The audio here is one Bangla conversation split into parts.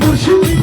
মুর্শিদি।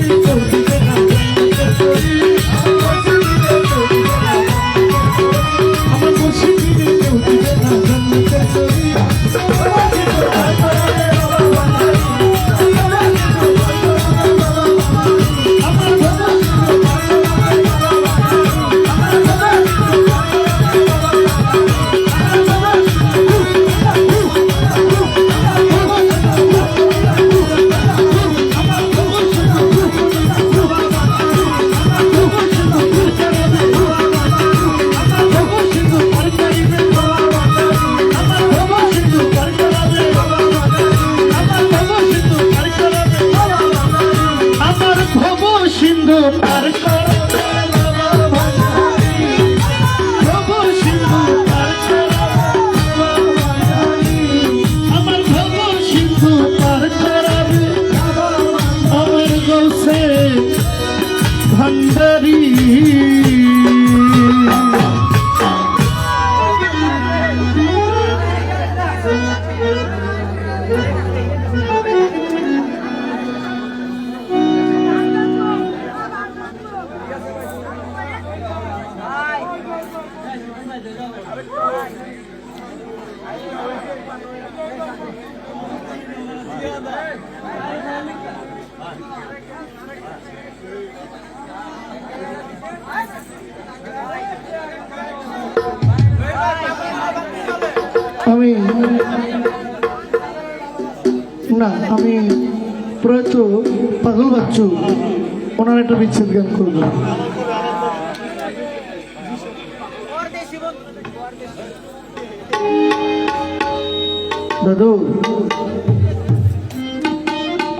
আমি প্রয়ত পাগল বাচ্চু, ওনার একটা বিচ্ছেদ জ্ঞান করব। দাদু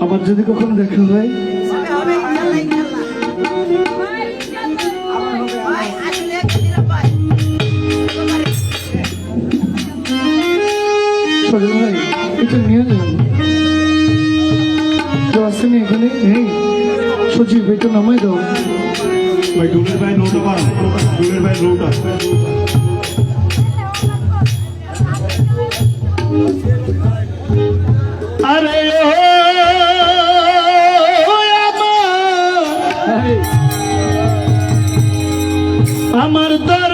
আবার যদি কখনো দেখা হয়? সজল ভাই, এটা নিয়ে যাব কেউ আসেনি এখানে। নেই সচিব এটা নামাই দাও। ভাই ডুবের ভাই নৌটা পারো। ডুবের ভাই নৌটা। আরে আমার। তো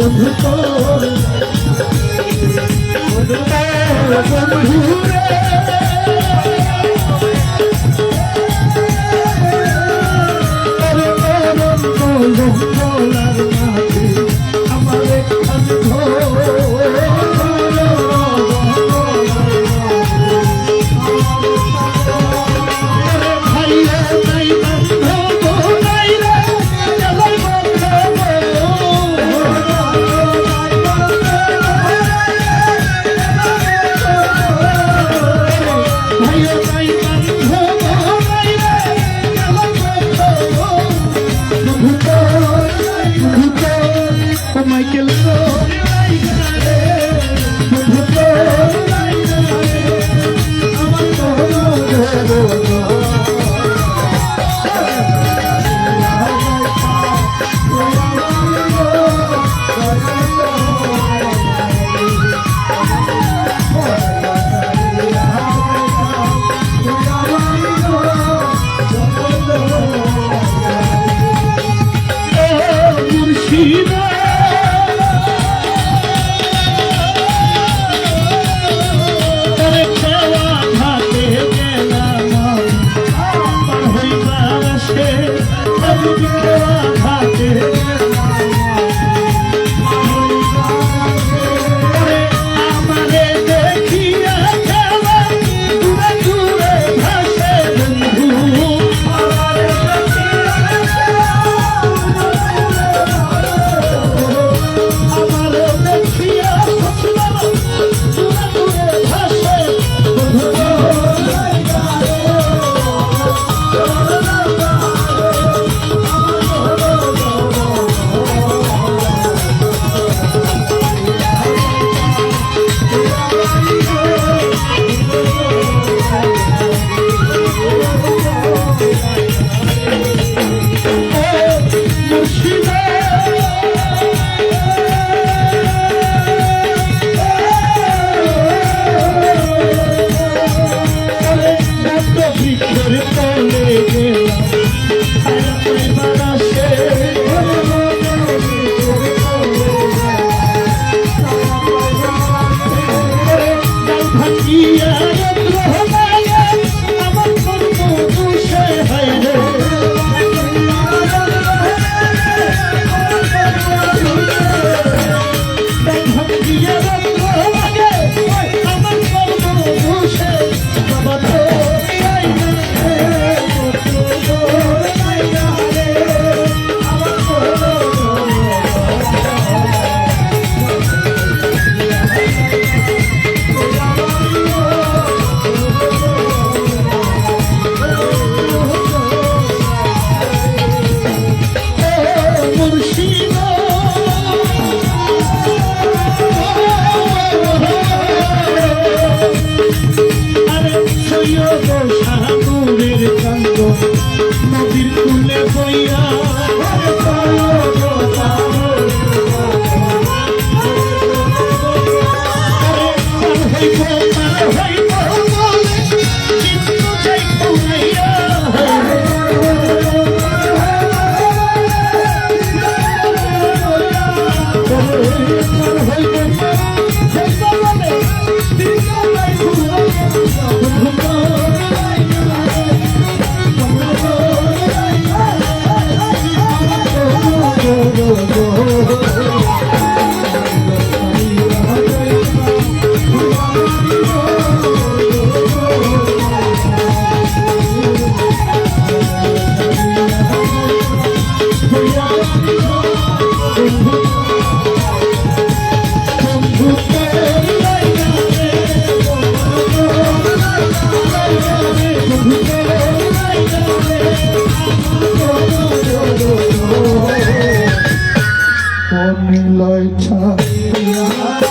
বন্ধু বন্ধু রে One light,